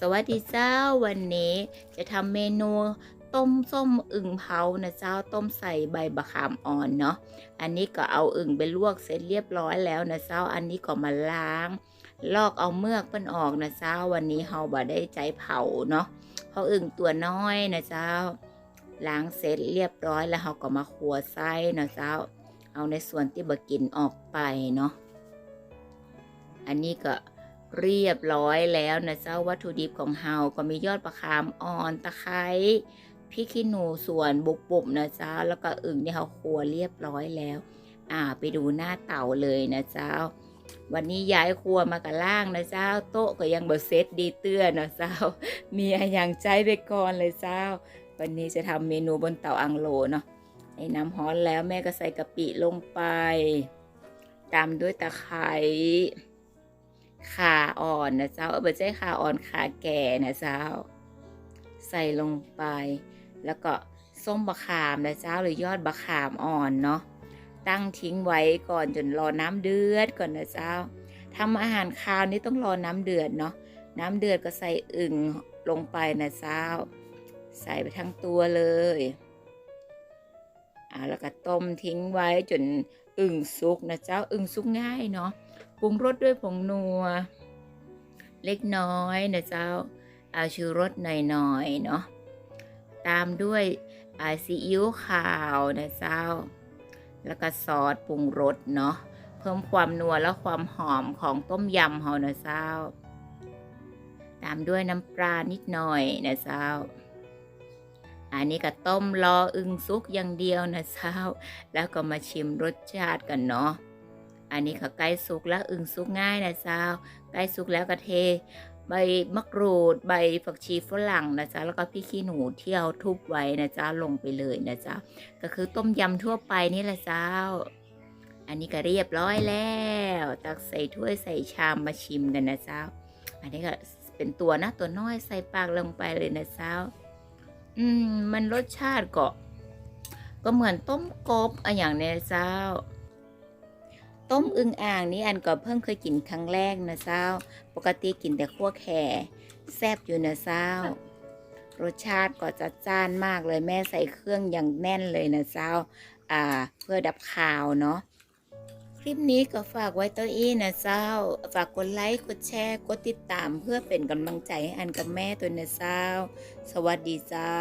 สวัสดีเจ้าวันนี้จะทำเมนูต้มส้มอึ่งเผานะเจ้าต้มใส่ใบมะขามอ่อนเนาะอันนี้ก็เอาอึ่งไปลวกเสร็จเรียบร้อยแล้วนะเจ้าอันนี้ก็มาล้าง ลอกเอาเมือกมันออกนะเจ้าวันนี้เฮาบ่ได้ใจเผาเนาะเพราะอึ่งตัวน้อยนะเจ้าล้างเสร็จเรียบร้อยแล้วเราก็มาขัวไส้นะเจ้า เอาในส่วนที่บะกินออกไปเนาะอันนี้ก็ เรียบร้อยแล้วนะเจ้าวัตถุดิบของเฮาก็มียอดประคามอ่อนตะไคร้พริกขี้หนูส่วนบุบบุบนะเจ้าแล้วก็อึ่งที่เขาขัวเรียบร้อยแล้ว อ่าไปดูหน้าเต่าเลยนะเจ้า วันนี้ย้ายครัวมากับล่างนะเจ้า โต๊ะก็ยังเบอร์เซตดีเตื้อนะเจ้า มีอย่างใจไปก่อนเลยเจ้า วันนี้จะทำเมนูบนเต่าอังโลเนาะในน้ำฮ้อนแล้วแม่ก็ใส่กะปิลงไป ตามด้วยตะไคร้ อ่อนนะเจ้าเออไม่ใช่ขาอ่อนขาแก่นะเจ้า ใส่ลงไป แล้วก็ส้มบะขามนะเจ้าหรือยอดบะขามอ่อนเนาะตั้งทิ้งไว้ก่อนจนรอน้ำเดือดก่อนนะเจ้าทำอาหารคาวนี่ต้องรอน้ำเดือดเนาะน้ำเดือดก็ใส่อึ่งลงไปนะเจ้า ใส่ไปทั้งตัวเลยอ่าแล้วก็ต้มทิ้งไว้จนอึ่งสุกนะเจ้าอึ่งสุกง่ายเนาะปรุงรสด้วยผงนัว เล็กน้อยนะเจ้า เอาชูรสหน่อยๆเนาะ ตามด้วยอาซีอิ๊วขาวนะเจ้า แล้วก็ซอสปรุงรสเนาะ เพิ่มความนัวและความหอมของต้มยำเฮานะเจ้า ตามด้วยน้ำปลานิดหน่อยนะเจ้าอันนี้ก็ต้มรออึงซุกอย่างเดียวนะเจ้า แล้วก็มาชิมรสชาติกันเนาะ อันนี้ก็ใกล้สุกแล้วอึงสุกง่ายนะเจ้าใกล้สุกแล้วก็เท ใบมะกรูด ใบผักชีฝรั่งนะจ๊ะแล้วก็พริกขี้หนูเที่เราทุบไว้นะจ๊ะลงไปเลยนะจ๊ะก็คือต้มยำทั่วไปนี่แหละเจ้า อันนี้ก็เรียบร้อยแล้ว ตักใส่ถ้วยใส่ชามมาชิมกันนะเจ้า อันนี้ก็เป็นตัวนะตัวน้อยใส่ปากลงไปเลยนะเจ้า อืม มันรสชาติก็ก็เหมือนต้มกบอะอย่างเนี้ยเจ้า ต้มอึ่งอ่างนี่อันก็เพิ่งเคยกินครั้งแรกนะเจ้า ปกติกินแต่ขั้วแข่แซบอยู่นะเจ้ารสชาติก็จัดจ้านมากเลยแม่ใส่เครื่องอย่างแน่นเลยนะเจ้า อ่า เพื่อดับคาวเนาะคลิปนี้ก็ฝากไว้ตัวอี้นะเจ้า ฝากกดไลค์กดแชร์กดติดตามเพื่อเป็นกำลังใจให้อันกับแม่ตัวนะเจ้า สวัสดีเจ้า